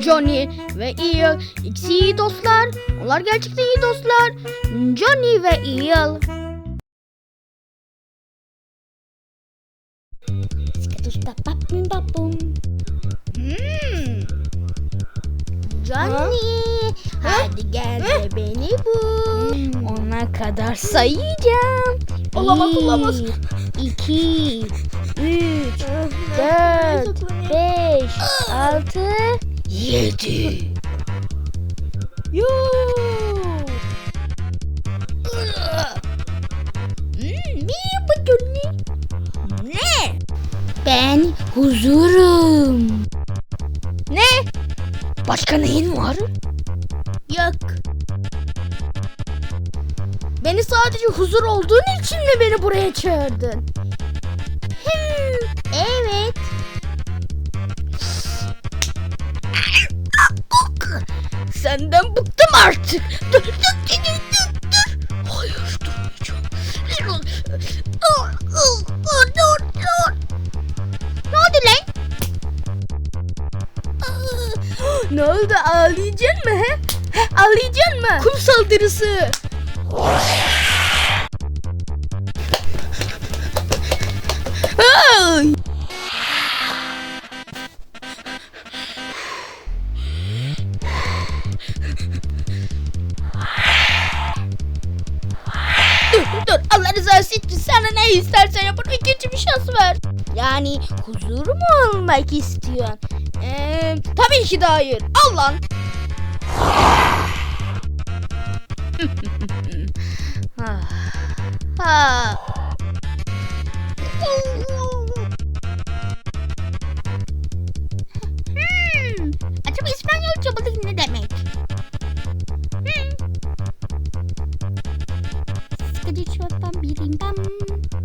Johnny ve Eel ikisi iyi dostlar. Onlar gerçekten iyi dostlar. Johnny ve Eel. Hmm. Johnny, hadi gel de beni bul. Ona kadar sayacağım. Olamaz, olamaz. İki, üç, dört, beş, altı, yedi. Yoo. Hmm, merhaba Johnny. Ne? Ben huzurum. Ne? Başka neyin var? Yok. Beni sadece huzur olduğun için mi beni buraya çağırdın? Hmm, evet. Senden bıktım artık. Dur, dur, dur, dur, dur. Hayır, durmayacağım. Dur, dur, dur, dur. Ne oldu lan? ne oldu ağlayacaksın mı he? he ağlayacaksın mı? Kum saldırısı. Dur Allah rızası için sana ne istersen yapın ikinci bir şans ver. Yani huzur mu olmak istiyorsun? Ee, tabii ki de hayır. Al lan. ha. Ha. Jadi, cuetan.